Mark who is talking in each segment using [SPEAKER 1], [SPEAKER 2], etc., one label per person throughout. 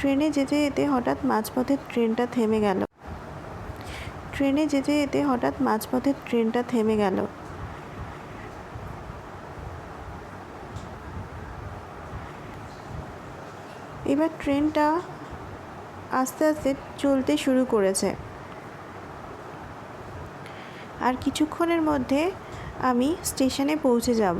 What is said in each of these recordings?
[SPEAKER 1] ট্রেনে যেতে যেতে হঠাৎ মাঝপথে ট্রেনটা থেমে গেল। ট্রেনে যেতে যেতে হঠাৎ মাঝপথে ট্রেনটা থেমে গেল। এবার ট্রেনটা আস্তে আস্তে চলতে শুরু করেছে। আর কিছুক্ষণের মধ্যে আমি স্টেশনে পৌঁছে যাব।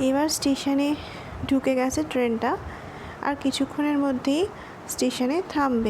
[SPEAKER 1] এবার স্টেশনে ঢুকে গেছে ট্রেনটা আর কিছুক্ষণের মধ্যেই স্টেশনে থামবে।